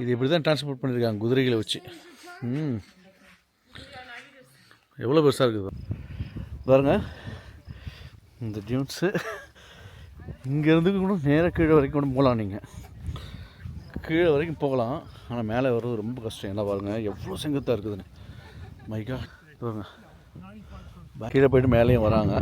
இது இப்படி தான் டிரான்ஸ்போர்ட் பண்ணியிருக்காங்க குதிரைகளை வச்சு. ம். எவ்வளோ பெருசாக இருக்குது? பாருங்க. இந்த டியூன்ஸு இங்கேருந்து கூட நேராக கீழே வரைக்கும் கூட போகலாம் நீங்கள் கீழே வரைக்கும் போகலாம். ஆனால் மேலே வர்றது ரொம்ப கஷ்டம். என்ன பாருங்கள் எவ்வளோ செங்கத்தாக இருக்குதுன்னு. மைக்கா பாருங்க. கீழே போயிட்டு மேலேயும் வராங்க.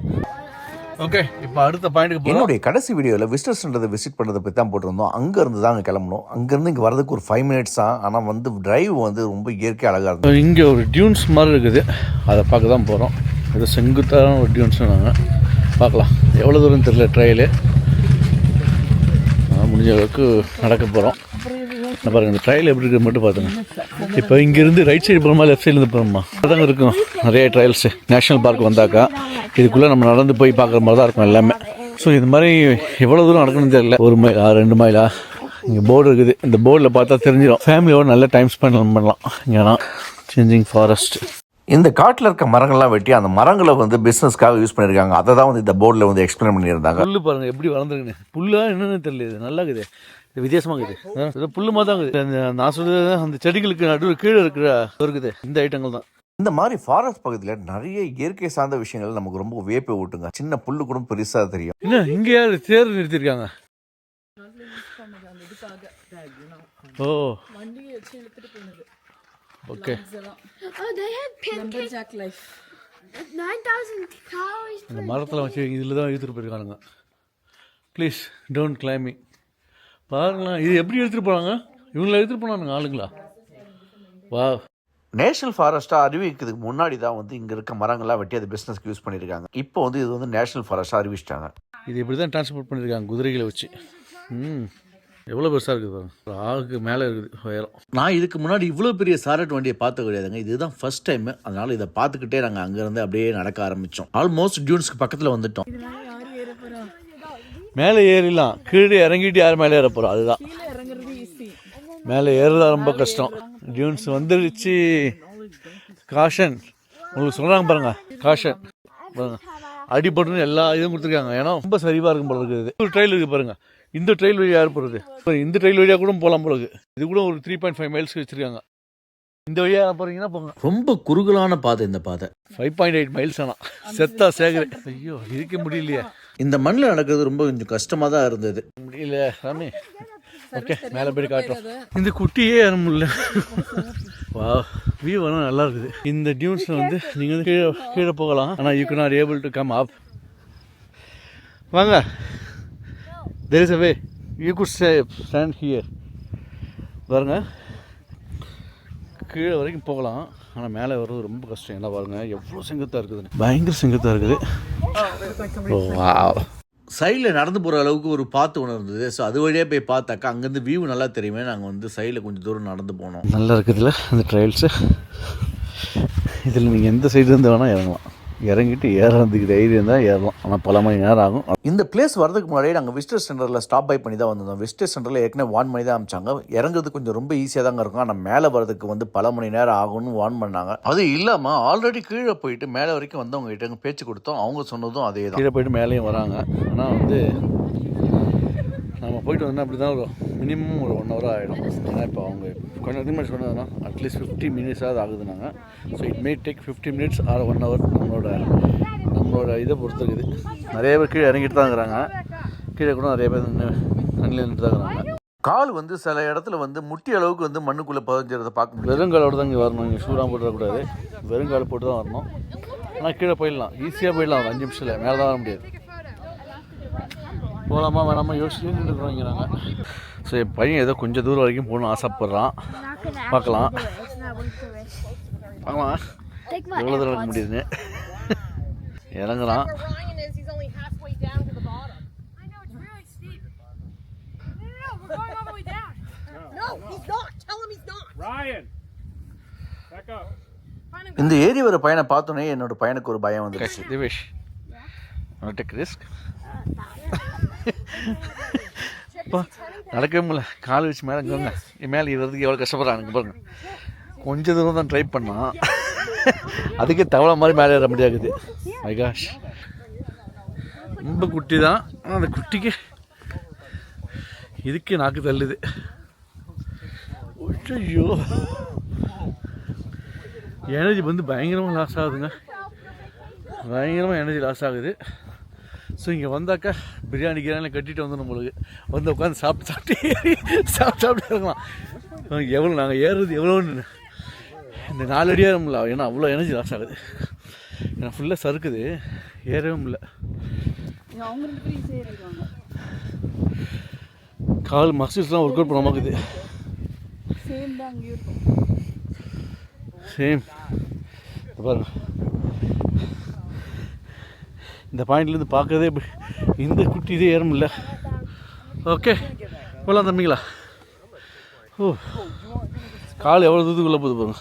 ஓகே இப்போ அடுத்த பாயிண்ட்டுக்கு என்னுடைய கடைசி வீடியோவில் விசிட்டர்ஸ்ன்றதை விசிட் பண்ணுறதை பற்றி தான் போட்டிருந்தோம். அங்கேருந்து தான் அங்கே கிளம்பணும் அங்கேருந்து இங்கே வரதுக்கு ஒரு ஃபைவ் மினிட்ஸ் தான் ஆனால் வந்து டிரைவ் வந்து ரொம்ப இயற்கை அழகாக இருந்தது. இங்கே ஒரு டியூன்ஸ் மாதிரி இருக்குது. அதை பார்க்க தான் போகிறோம் இது செங்குத்தான ஒரு டியூன்ஸ் நாங்கள் பார்க்கலாம். எவ்வளோ தூரம் தெரியல ட்ரையலு முடிஞ்ச அளவுக்கு நடக்க போகிறோம் பாருங்க இந்த ட்ரையல் எப்படி இருக்குது மட்டும் பார்த்துங்க. இப்போ இங்கேருந்து ரைட் சைடு போகிறோமா லெஃப்ட் சைட்லேருந்து போகிறோமா அதாங்க இருக்கும். நிறைய ட்ரையல்ஸு நேஷ்னல் பார்க் வந்தாக்கா இதுக்குள்ளே நம்ம நடந்து போய் பார்க்குற மாதிரி தான் இருக்கும் எல்லாமே. ஸோ இது மாதிரி எவ்வளோ தூரம் நடக்கணும்னு தெரியல. ஒரு மைலா ரெண்டு மைலா? இங்கே போர்டு இருக்குது. இந்த போர்டில் பார்த்தா தெரிஞ்சிடும் ஃபேமிலியோட நல்ல டைம் ஸ்பெண்ட் பண்ணலாம். இங்கேனா சேஞ்சிங் ஃபாரஸ்ட் இந்த காட்டில் இருக்க மரங்கள்லாம் வெட்டி அந்த மரங்களை வந்து பிஸ்னஸ்க்காக யூஸ் பண்ணியிருக்காங்க. அதை தான் வந்து இந்த போர்டில் வந்து எக்ஸ்பிளைன் பண்ணியிருந்தாங்க. புல்லு பாருங்க எப்படி வளர்ந்துருக்குன்னு. புல்லா என்னன்னு தெரியல நல்லா இருக்குது வித்தியாசமாக இருக்குது. இது புல்லு மாதிரி தான் இருக்குது. நான் சொல்றது அந்த செடிகளுக்கு நடுவில் கீழே இருக்கிற இருக்குது. இந்த ஐட்டங்கள் தான். இந்த மாதிரி ஃபாரஸ்ட் பகுதியில் நிறைய இயற்கை சார்ந்த விஷயங்கள் நமக்கு ரொம்ப வியப்பை ஊட்டுங்க. சின்ன புல்லு கூட பெருசாக தெரியும். என்ன? இங்கே யார் தேர் நிறுத்திருக்காங்க? ஓ. இழுத்துட்டு ஓகே. இதெல்லாம் they had number jack life 9,000 calories. இந்த மரத்தில் வச்சு இதில் தான் எடுத்துகிட்டு போயிருக்கானுங்க ப்ளீஸ் டோன்ட் கிளைமி பாருங்களேன் இது எப்படி எடுத்துகிட்டு போனாங்க? இவங்கள எடுத்துகிட்டு போனானுங்க ஆளுங்களா? வா. நேஷனல் ஃபாரஸ்ட்டாக அறிவிக்கிறதுக்கு முன்னாடி தான் வந்து இங்கே இருக்க மரங்கள்லாம் வெட்டி அது பிஸ்னஸ்க்கு யூஸ் பண்ணியிருக்காங்க. இப்போ வந்து இது வந்து நேஷனல் ஃபாரஸ்ட்டாக அறிவிச்சிட்டாங்க. இது இப்படி தான் டிரான்ஸ்போர்ட் பண்ணியிருக்காங்க குதிரைகளை வச்சு. ம். எவ்வளோ பெருசாக இருக்குது ஆளுக்கு மேலே இருக்குது உயரம். நான் இதுக்கு முன்னாடி இவ்வளோ பெரிய சாரட் வண்டியை பார்த்த கிடையாதுங்க. இதுதான் ஃபர்ஸ்ட் டைம் அதனால இதை பார்த்துக்கிட்டே நாங்கள் அங்கேருந்து அப்படியே நடக்க ஆரம்பித்தோம் ஆல்மோஸ்ட் டியூன்ஸ்க்கு பக்கத்தில் வந்துட்டோம். மேலே ஏறிடலாம். கீழே இறங்கிட்டு யார் மேலே ஏற போகிறோம் அதுதான். கீழே இறங்குறது ஈஸி மேலே ஏறுறதா ரொம்ப கஷ்டம். டியூன்ஸ் வந்துருச்சு. காஷன் உங்களுக்கு சொல்கிறாங்க பாருங்க. காஷன் பாருங்க. அடிபட்டுன்னு எல்லா இதுவும் கொடுத்துருக்காங்க. ஏன்னா ரொம்ப சரிவாக இருக்கும் போல இருக்குது. ஒரு ட்ரெயில் இருக்குது பாருங்க. இந்த ட்ரெயில் வழியாக யார் போகிறது இந்த ட்ரெயில் வழியாக கூட போகலாம் போல இருக்குது இது கூட ஒரு த்ரீ பாயிண்ட் ஃபைவ் மைல்ஸ் வச்சுருக்காங்க. இந்த வழியாக போகிறீங்கன்னா போங்க. ரொம்ப குறுகலான பாதை இந்த பாதை. ஃபைவ் பாயிண்ட் எயிட் மைல்ஸ் ஆனால் செத்தா சேகர். ஐயோ இருக்க முடியலையே. இந்த மண்ணில் நடக்கிறது ரொம்ப கொஞ்சம் கஷ்டமாக தான் இருந்தது. முடியல சாமி. ஓகே மேலே போய் காட்டுறோம். இந்த குட்டியே ஏற முடியல. வா வியூ வேணும் நல்லா இருக்குது. இந்த டியூன்ஸில் வந்து நீங்கள் வந்து கீழே கீழே போகலாம். ஆனால் you can not able to come up வாங்க. There is a way you could stay stand here பாருங்க. கீழே வரைக்கும் போகலாம். ஆனால் மேலே வர்றது ரொம்ப கஷ்டம். என்ன பாருங்க எவ்வளோ செங்குத்தாக இருக்குதுன்னு பயங்கர செங்குத்தாக இருக்குது. சைடில் நடந்து போகிற அளவுக்கு ஒரு பாத்து ஒன்று இருந்தது ஸோ அது வழியாக போய் பார்த்தாக்கா அங்கேருந்து வியூ நல்லா தெரியுமே. நாங்கள் வந்து சைடில் கொஞ்சம் தூரம் நடந்து போனோம். நல்லா இருக்குதுல்ல அந்த ட்ரையல்ஸு இதில் நீங்கள் எந்த சைடு இருந்து வேணால் இறங்கலாம். இறங்கிட்டு ஏறதுக்கு தைரியம் தான் ஏறலாம். ஆனால் பல மணி நேரம் ஆகும். இந்த பிளேஸ் வரதுக்கு முன்னாடியே நாங்கள் விசிட்டர் சென்டரில் ஸ்டாப் பை பண்ணி தான் வந்திருந்தோம். விசிட்டர் சென்டரில் ஏற்கனவே வான் பண்ணி தான் அமிச்சாங்க இறங்குறது கொஞ்சம் ரொம்ப ஈஸியாக தாங்க இருக்கும். ஆனால் மேலே வரதுக்கு வந்து பல மணி நேரம் ஆகும்னு வான் பண்ணாங்க. அது இல்லாமல் ஆல்ரெடி கீழே போயிட்டு மேலே வரைக்கும் வந்தவங்க கிட்ட பேச்சு கொடுத்தோம். அவங்க சொன்னதும் அதே தான் கீழே போயிட்டு மேலேயும் வராங்க. ஆனால் வந்து நம்ம போயிட்டு வந்தோம்னா அப்படி தான் ஒரு மினிமம் ஒரு ஒன் ஹவர் ஆகிடும் ஏன்னா இப்போ அவங்க கொஞ்சம் அதிகமாக சொன்னதுன்னா அட்லீஸ்ட் ஃபிஃப்டி மினிட்ஸாவது ஆகுதுனாங்க so it may take fifty minutes or one hour நம்மளோட நம்மளோட இதை பொறுத்து இருக்குது. நிறைய பேர் கீழே இறங்கிட்டு தான் இருக்கிறாங்க. கீழே கூட நிறைய பேர் நின்று தண்ணியில் நின்று தான் இருக்கிறாங்க. கால் வந்து சில இடத்துல வந்து முட்டி அளவுக்கு வந்து மண்ணுக்குள்ளே பதிஞ்சிறத பார்க்க முடியும் வெறுங்காலோட தான் இங்கே வரணும். இங்கே ஷூலாம் போட்டுறக்கூடாது. வெறுங்கால் போட்டு தான் வரணும். ஆனால் கீழே போயிடலாம். ஈஸியாக போயிடலாம். ஒரு அஞ்சு நிமிஷத்தில். மேலே தான் வர முடியாது. போகலாமா வேணாமா யோசிச்சு நின்றுக்கிறோம் இங்கே நாங்கள் ஸோ என் பையன் ஏதோ கொஞ்சம் தூரம் வரைக்கும் போகணும்னு ஆசைப்பட்றான் பார்க்கலாம். பார்க்கலாம் எவ்வளோ தூரம் இருக்க முடியுதுன்னு இறங்குறான். இந்த ஏரி வர பையனை பார்த்தோன்னே என்னோட பையனுக்கு ஒரு பயம் வந்துருச்சு திவேஷ் டேக் ரிஸ்க் இப்போ நடக்கவே முடியல. கால் வச்சு மேலே இங்கே என் மேலே ஏறதுக்கு எவ்வளோ கஷ்டப்படுறாங்க பாருங்க. கொஞ்சம் தூரம் தான் ட்ரை பண்ணான். அதுக்கே தவளை மாதிரி மேலே ஏற முடியாது மைகாஷ் ரொம்ப குட்டி தான். ஆனால் அந்த குட்டிக்கு இதுக்கு நாக்கு தள்ளுது. ஐயோ எனர்ஜி வந்து பயங்கரமாக லாஸ் ஆகுதுங்க. பயங்கரமாக எனர்ஜி லாஸ் ஆகுது. ஸோ இங்கே வந்தாக்கா பிரியாணி கிரியாணி கட்டிட்டு வந்துடும் நம்மளுக்கு. வந்து உட்காந்து சாப்பிட்டு சாப்பிட்டு ஏறி சாப்பிட்டு சாப்பிட்டு இருக்கலாம் எவ்வளோ நாங்கள் ஏறுறது எவ்வளோன்னு இந்த நாலு அடி ஏற முடியல ஏன்னா அவ்வளோ எனர்ஜி லாஸ் ஆகுது. ஏன்னா ஃபுல்லாக சறுக்குது. ஏறவே முடியல. அவங்க ரெண்டு பேரும் ஈஸியாக ஏறிடுவாங்க கால் மசில்ஸ்லாம் ஒர்க் அவுட் பண்ண மாக்குது சேம் பாருங்க. இந்த பாயிண்ட்லேருந்து பார்க்கறதே இந்த குட்டி இதே ஏற முடியல ஓகே போகலாம் தம்பிங்களா? ஓ. கால் எவ்வளோ தூரத்துக்குள்ளே போகுது பாருங்க.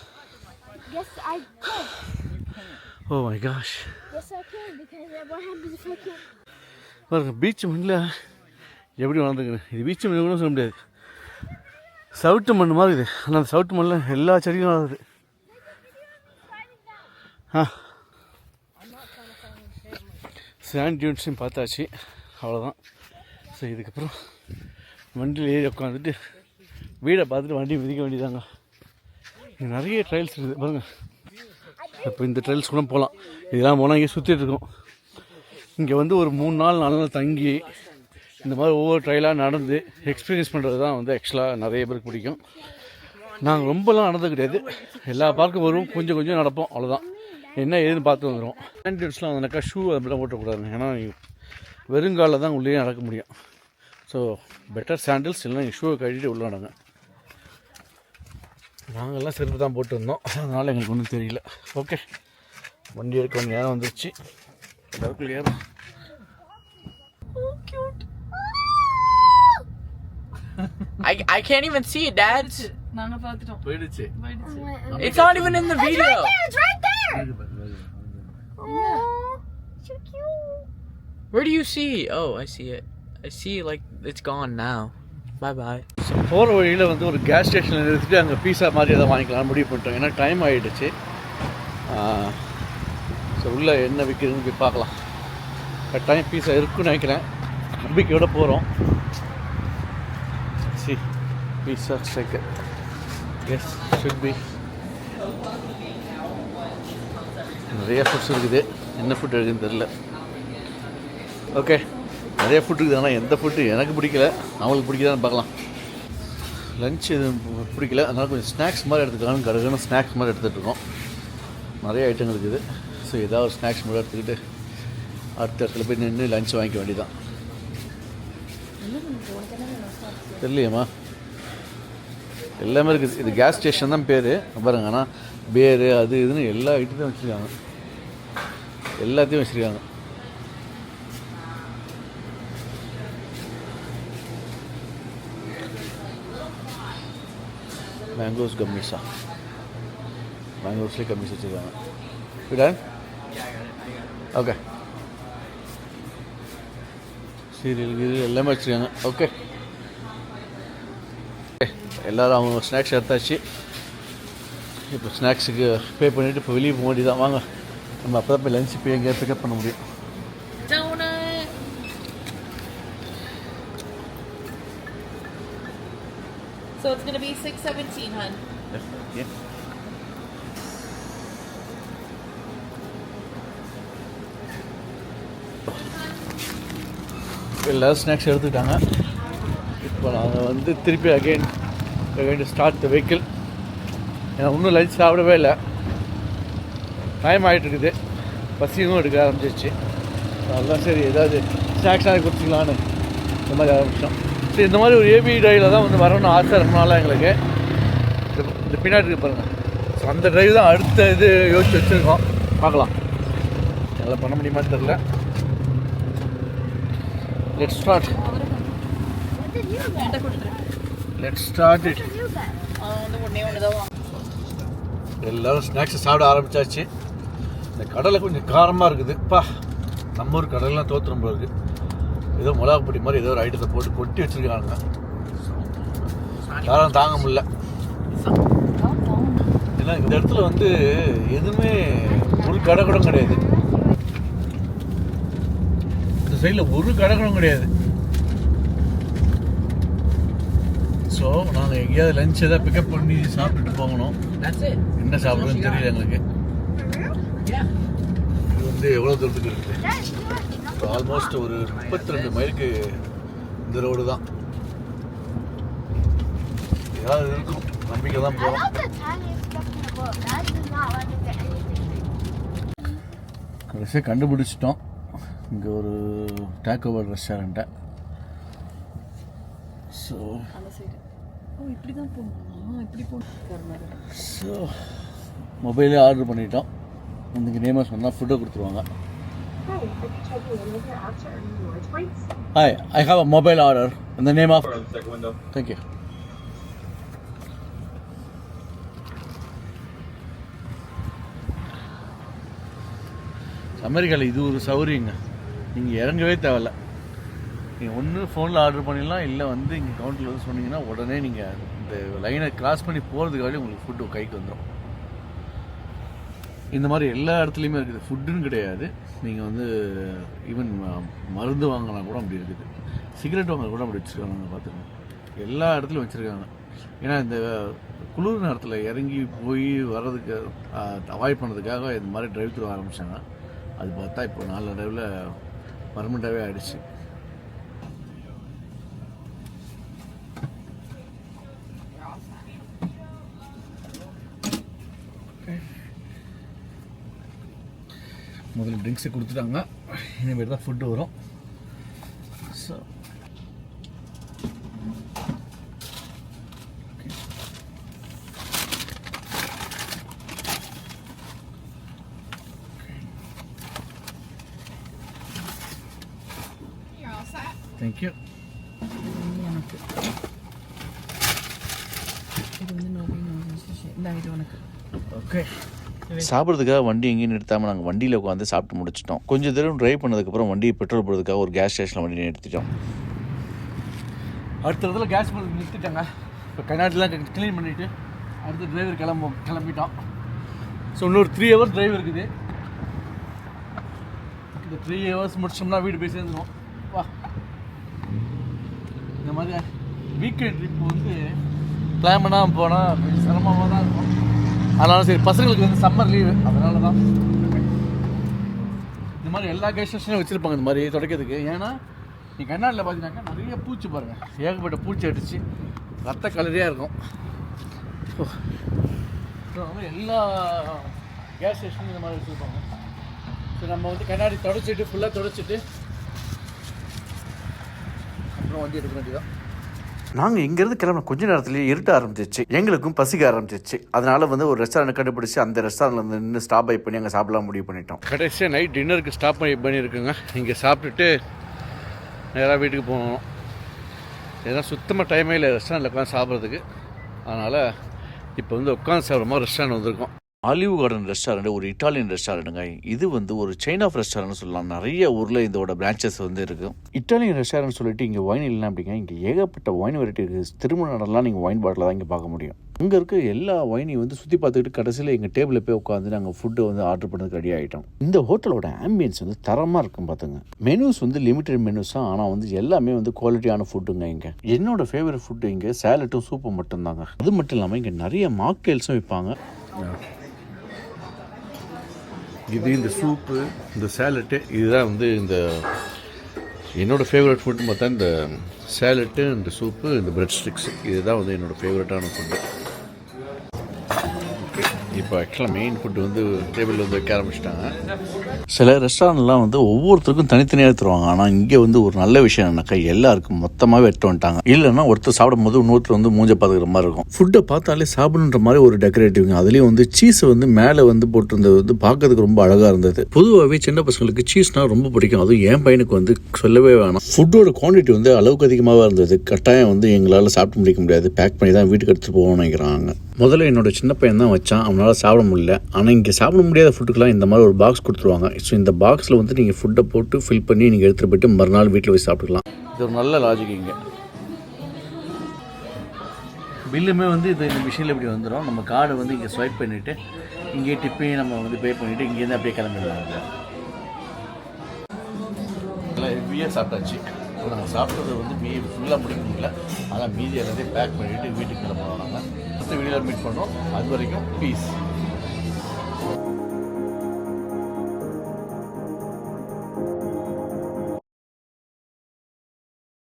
Oh my gosh? பாருங்க பீச் மண்ணில் எப்படி வளர்ந்துருக்குது இது பீச் மண் கூட சொல்ல முடியாது. சவுட்டு மண் மாதிரி இது. ஆனால் அந்த சவுட்டு மண்ணில் எல்லா செடியும் வளருது. ஆ. சாண்ட் டியூன்ஸையும் பார்த்தாச்சு. அவ்வளோதான் ஸோ இதுக்கப்புறம் வண்டியில் ஏறி உட்காந்துட்டு வீடை பார்த்துட்டு வண்டி மிதிக்க வேண்டியதாங்க இங்கே நிறைய ட்ரையல்ஸ் இருக்குது. பாருங்கள் இப்போ இந்த ட்ரையல்ஸ் கூட போகலாம் இதெல்லாம் போனால் இங்கே சுற்றிட்டு இருக்கோம். இங்கே வந்து ஒரு மூணு நாள் நாலு நாள் தங்கி இந்த மாதிரி ஒவ்வொரு ட்ரையலாக நடந்து எக்ஸ்பீரியன்ஸ் பண்ணுறது தான் வந்து ஆக்சுவலாக நிறைய பேருக்கு பிடிக்கும். நாங்கள் ரொம்பலாம் நடந்தது கிடையாது. எல்லா பார்க்கும் வருவோம். கொஞ்சம் கொஞ்சம் நடப்போம். அவ்வளோதான் என்ன ஏதுன்னு பார்த்து வந்துடுவோம் சாண்டில்ஸ்லாம் வந்தாக்கா ஷூ அப்படிலாம் ஓட்டக்கூடாது ஏன்னா வெறுங்காலில் தான் உள்ளே நடக்க முடியும். ஸோ பெட்டர் சாண்டில்ஸ் இல்லைன்னா நீங்கள் ஷூவை கட்டிட்டு உள்ள நடங்க. நாங்கள்லாம் செருப்பு தான் போட்டு இருந்தோம் அதனால் எங்களுக்கு ஒன்றும் தெரியல. ஓகே வண்டி எடுக்க கொஞ்சம் நேரம் வந்துருச்சு. எல்லாருக்கும் ஏறும் I, I can't even see it, Dad. நாங்கள் பார்த்துட்டோம். போயிடுச்சு. போயிடுச்சு. It's not even in the video. It's right there. Oh, so cute. Where do you see? Oh, I see it. I see like it's gone now. Bye bye. So போகிற வழியில் வந்து ஒரு case ஸ்டேஷனில் நிறுத்திட்டு அங்கே பீஸா மாதிரி எதாவது வாங்கிக்கலாம்னு முடிவு பண்ணிட்டோம் ஏன்னா டைம் ஆகிடுச்சு ஸோ உள்ளே என்ன விற்கிறதுன்னு போய் பார்க்கலாம் கட்டாயம் பீஸா இருக்குன்னு நினைக்கிறேன் நம்பிக்கையோட போகிறோம் C pizza stacker S should be நிறைய ஃபுட்ஸ் இருக்குது. என்ன ஃபுட் இருக்குதுன்னு தெரில ஓகே நிறைய ஃபுட் இருக்குது. ஆனால் எந்த ஃபுட்டு எனக்கு பிடிக்கல. அவங்களுக்கு பிடிக்குதான்னு பார்க்கலாம். லஞ்ச் எதுவும் பிடிக்கல. அதனால் கொஞ்சம் ஸ்நாக்ஸ் மாதிரி எடுத்துக்கலாம்னு கடுகன்னு ஸ்நாக்ஸ் மாதிரி எடுத்துகிட்ருக்கோம் நிறைய ஐட்டங்கள் இருக்குது. ஸோ ஏதாவது ஒரு ஸ்நாக்ஸ் மாதிரி எடுத்துக்கிட்டு அடுத்த இடத்துல போய் நின்று லஞ்ச் வாங்கிக்க வேண்டியதான் தெரியலையம்மா. எல்லாமே இருக்குது. இது கேஸ் ஸ்டேஷன் தான் பேர். பாருங்க. ஆனால் பேரு அது இதுன்னு எல்லா ஐட்டத்தையும் வச்சுருக்காங்க. எல்லாத்தையும் வச்சுருக்காங்க. மேங்கோஸ் கம்மிஸா மேங்கோஸ்லேயே கம்மிஸ் வச்சுருக்காங்க. விட ஓகே சீரியல் கீரியல் எல்லாமே வச்சுருக்காங்க. ஓகே எல்லோரும் அவங்க ஸ்நாக்ஸ் எடுத்தாச்சு. இப்போ ஸ்நாக்ஸுக்கு பே பண்ணிவிட்டு இப்போ வெளியே போக வேண்டியதான் வாங்க. நம்ம அப்போ தான் போய் லஞ்ச் போய் எங்கேயாவது பிக்கப் பண்ண முடியும். So it's gonna be six seventeen, hun. Yeah. எல்லோரும் ஸ்நாக்ஸ் எடுத்துக்கிட்டாங்க இப்போ நாங்கள் வந்து திருப்பி again again start the vehicle ஏன்னா இன்னும் லஞ்ச் சாப்பிடவே இல்லை டைம் ஆகிட்டு இருக்குது பசியும் எடுக்க ஆரம்பிச்சிருச்சு. அதெல்லாம் சரி ஏதாவது ஸ்நாக்ஸ் ஆகி கொடுத்துக்கலான்னு இந்த மாதிரி ஆரம்பிச்சோம். சரி இந்த மாதிரி ஒரு ஏபி டிரைவில் தான் வந்து வரணும்னு ஆசை ரொம்ப நாளாக எங்களுக்கு. இந்த- பின்னாடி இருக்கு பாருங்க. ஸோ அந்த டிரைவ் தான் அடுத்த இது யோசிச்சு வச்சுருக்கோம். பார்க்கலாம். நல்லா பண்ண முடியுமான்னு தெரில let start? Let start it. எல்லாரும் ஸ்நாக்ஸ் சாப்பிட ஆரம்பிச்சாச்சு. இந்த கடலை கொஞ்சம் காரமாக இருக்குது. பா நம்ம ஊர் கடலாம் தோத்துரும் போல ஏதோ மிளகா பொடி மாதிரி ஏதோ ஒரு ஐட்டத்தை போட்டு கொட்டி வச்சிருக்காங்க காரம் தாங்க முடியல. ஏன்னா இந்த இடத்துல வந்து எதுவுமே ஒரு கடை கூட கிடையாது. இந்த சைடில் ஒரு கடை கூட கிடையாது. ஸோ நாங்கள் எங்கேயாவது லஞ்ச் ஏதாவது பிக்கப் பண்ணி சாப்பிட்டுட்டு போகணும். என்ன சாப்பிடுறதுன்னு தெரியல எங்களுக்கு. இது வந்து எவ்வளோ தூரத்துக்கு இருக்குது ஆல்மோஸ்ட் ஒரு முப்பத்தி ரெண்டு மைலுக்கு இந்த ரோடு தான். ஏதாவது இருக்கும். நம்பிக்கை தான் anything. கடைசியாக கண்டுபிடிச்சிட்டோம். இங்கே ஒரு டேக் ஓவர் ரெஸ்டாரண்ட்டை ஸோ ஓ இப்படி தான் போகணும்? இப்படி போகணும். ஸோ மொபைலே ஆர்டர் பண்ணிட்டோம். இன்றைக்கி நேமாக சொன்னால் ஃபுட்டை கொடுத்துருவாங்க. Hi I have a mobile order இந்த நேம் ஆஃப் தேங்க்யூ அமெரிக்காவில் இது ஒரு சௌரியங்க. நீங்கள் இறங்கவே தேவையில்ல. நீங்கள் ஒன்று ஃபோனில் ஆர்டர் பண்ணிடலாம் இல்லை வந்து இங்கே கவுண்டரில் வந்து சொன்னீங்கன்னா உடனே நீங்கள் இந்த லைனை கிராஸ் பண்ணி போகிறதுக்காக உங்களுக்கு ஃபுட்டு கைக்கு வந்துடும் இந்த மாதிரி எல்லா இடத்துலையுமே இருக்குது. ஃபுட்டுன்னு கிடையாது. நீங்கள் வந்து ஈவன் மருந்து வாங்கினா கூட அப்படி இருக்குது. சிகரெட் வாங்க கூட அப்படி வச்சுருக்காங்க பார்த்துக்கோங்க எல்லா இடத்துலையும் வச்சுருக்காங்க. ஏன்னா இந்த குளிர் நேரத்தில் இறங்கி போய் வர்றதுக்கு அவாய்ட் பண்ணுறதுக்காக இந்த மாதிரி ட்ரைவ் த்ரூ ஆரம்பித்தாங்க அது பார்த்தா இப்போ நாலு டிரைவில் பர்மனெண்ட்டாகவே ஆகிடுச்சு முதல்ல ட்ரிங்க்ஸை கொடுத்துட்டாங்க இனிமேல் தான் ஃபுட்டு வரும் ஸோ தேங்க்யூ இது வந்து நோபி இந்த இது உனக்கு ஓகே சாப்பிட்றதுக்காக வண்டி எங்கேயும் நிறுத்தாமல் நாங்கள் வண்டியில் உட்காந்து சாப்பிட்டு முடிச்சிட்டோம். கொஞ்சம் தூரம் டிரைவ் பண்ணதுக்கப்புறம் வண்டியை பெட்ரோல் போடுறதுக்காக ஒரு கேஸ் ஸ்டேஷனில் வண்டி நிறுத்திட்டோம். அடுத்த இடத்துல கேஸ் போட்டு நிறுத்திட்டாங்க. இப்போ கண்ணாடிலாம் க்ளீன் பண்ணிவிட்டு அடுத்த டிரைவர் கிளம்ப கிளம்பிட்டோம். ஸோ இன்னொரு த்ரீ ஹவர்ஸ் டிரைவ் இருக்குது. இந்த த்ரீ ஹவர்ஸ் முடிச்சோம்னா வீடு போய் சேர்ந்துடும் வா. இந்த மாதிரி வீக்கெண்ட் ட்ரிப் வந்து பிளான் பண்ணாமல் போனால் கொஞ்சம் சிரமமாக தான் இருக்கும். அதனால சரி பசங்களுக்கு வந்து சம்மர் லீவு அதனால தான் இந்த மாதிரி எல்லா கேஸ் ஸ்டேஷனையும் வச்சுருப்பாங்க இந்த மாதிரி துடைக்கிறதுக்கு. ஏன்னா நீ கண்ணாடியில் பார்த்தீங்கன்னாக்கா நிறைய பூச்சி பாருங்கள் ஏகப்பட்ட பூச்சி அடிச்சு ரத்த கலரியாக இருக்கும். எல்லா கேஸ் ஸ்டேஷனும் இந்த மாதிரி வச்சுருப்பாங்க. ஸோ நம்ம வந்து கண்ணாடி தொடச்சிட்டு ஃபுல்லாக தொடச்சிட்டு அப்புறம் வண்டி எடுக்க வேண்டியதான் நாங்கள் இங்கேருந்து கிளம்பின கொஞ்ச நேரத்துலேயே இருட்ட ஆரம்பிச்சிச்சு எங்களுக்கும் பசிக்க ஆரம்பிச்சிச்சு அதனால வந்து ஒரு ரெஸ்டாரண்ட் கண்டுபிடிச்சி அந்த ரெஸ்டாரண்ட்ல வந்து நின்று ஸ்டாப் பை பண்ணி அங்கே சாப்பிடலாம் முடிவு பண்ணிட்டோம். கடைசியாக நைட் டின்னருக்கு ஸ்டாப் பண்ணி பண்ணியிருக்குங்க. இங்கே சாப்பிட்டுட்டு நேராக வீட்டுக்கு போகணும் ஏன்னா சுத்தமாக டைமே இல்லை ரெஸ்டாரண்ட்டில் உட்காந்து சாப்பிட்றதுக்கு. அதனால் இப்போ வந்து உட்காந்து சாப்பிட்ற மாதிரி ரெஸ்டாரண்ட் வந்திருக்கோம். ஆலிவ் கார்டன் ரெஸ்டாரண்ட் ஒரு இட்டாலியன் ரெஸ்டாரண்ட்டுங்க இது வந்து ஒரு செயின் ஆஃப் ரெஸ்டாரண்ட் சொல்லலாம். நிறைய ஊரில் இதோட பிரான்ச்சஸ் வந்து இருக்குது இட்டாலியன் ரெஸ்டாரண்ட் சொல்லிட்டு இங்கே ஒயின் இல்லைனா அப்படிங்க இங்கே ஏகப்பட்ட ஒயின் வெரைட்டி இருக்குது திருமண நடலாம் நீங்கள் ஒயின் பாட்டில் தான் இங்கே பார்க்க முடியும். இங்கே இருக்க எல்லா ஒயினையும் வந்து சுற்றி பார்த்துக்கிட்டு கடைசியில் எங்கள் டேபிளில் போய் உட்காந்து நாங்கள் ஃபுட்டு வந்து ஆர்டர் பண்ணதுக்கு ரெடி ஆகிட்டோம் இந்த ஹோட்டலோட ஆம்பியன்ஸ் வந்து தரமாக இருக்கும் பார்த்துங்க மெனூஸ் வந்து லிமிடெட் மெனூஸ் தான் ஆனால் வந்து எல்லாமே வந்து குவாலிட்டியான ஃபுட்டுங்க இங்கே. என்னோட ஃபேவரட் ஃபுட்டு இங்கே சேலட்டும் சூப்பும் மட்டும்தாங்க. அது மட்டும் இல்லாமல் இங்கே நிறைய மாக்டெயில்ஸும் விற்பாங்க இது இந்த சூப்பு இந்த சேலட்டு இதுதான் வந்து இந்த என்னோடய ஃபேவரட் ஃபுட்னு பார்த்தா இந்த சேலட்டு இந்த சூப்பு இந்த பிரெட் ஸ்டிக்ஸ் இதுதான் வந்து என்னோடய ஃபேவரட்டான ஃபுட்டு இப்போ ஆக்சுவலாக மெயின் ஃபுட்டு வந்து டேபிளில் வந்து வைக்க ஆரம்பிச்சிட்டாங்க. சில ரெஸ்டாரண்ட்லாம் வந்து ஒவ்வொருத்தருக்கும் தனித்தனியாக தருவாங்க ஆனால் இங்கே வந்து ஒரு நல்ல விஷயம் என்னக்கா எல்லாருக்கும் மொத்தமாகவே எடுத்து வந்துட்டாங்க. இல்லைன்னா ஒருத்தர் சாப்பிடும் போது இன்னொருத்தர் வந்து மூஞ்ச பார்த்துக்கிற மாதிரி இருக்கும். ஃபுட்டை பார்த்தாலே சாப்பிடுன்ற மாதிரி ஒரு டெக்கரேட்டிவ்ங்க அதுலேயும் வந்து சீஸ் வந்து மேலே வந்து போட்டிருந்தது வந்து பார்க்கறதுக்கு ரொம்ப அழகாக இருந்தது. பொதுவாகவே சின்ன பசங்களுக்கு சீஸ்னால் ரொம்ப பிடிக்கும். அதுவும் என் பையனுக்கு வந்து சொல்லவே வேணாம். ஃபுட்டோட குவான்டிட்டி வந்து அளவுக்கு அதிகமாக இருந்தது. கட்டாயம் வந்து எங்களால் சாப்பிட்டு முடிக்க முடியாது. பேக் பண்ணி தான் வீட்டுக்கு எடுத்துகிட்டு போகணும்னு நினைக்கிறாங்க. முதல்ல என்னோட சின்ன பையன் தான் வச்சான் அவனால் சாப்பிட முடியல. ஆனால் இங்கே சாப்பிட முடியாத ஃபுட்டுக்கெலாம் இந்த மாதிரி ஒரு பாக்ஸ் கொடுத்துருவாங்க. ஸோ இந்த பாக்ஸில் வந்து நீங்கள் ஃபுட்டை போட்டு ஃபில் பண்ணி நீங்கள் எடுத்துகிட்டு போயிட்டு மறுநாள் வீட்டில் போய் சாப்பிட்டுக்கலாம். இது ஒரு நல்ல லாஜிக் இங்கே. பில்லுமே வந்து இது இந்த மிஷினில் இப்படி வந்துடும் நம்ம கார்டை வந்து இங்கே ஸ்வைப் பண்ணிவிட்டு இங்கேயே டிப்பி நம்ம வந்து பே பண்ணிவிட்டு இங்கேருந்து அப்படியே கிளம்பிடலாம். எல்லாம் ஹெவியாக சாப்பிட்டாச்சு. இப்போ நாங்கள் சாப்பிட்டது வந்து மீ ஃபுல்லாக முடிக்க முடியல. ஆனால் மீதி எல்லாத்தையும் பேக் பண்ணிவிட்டு வீட்டுக்கு கிளம்புறோம் நாங்கள் அடுத்த வீடியோவில் மீட் பண்ணோம் அது வரைக்கும் பீஸ்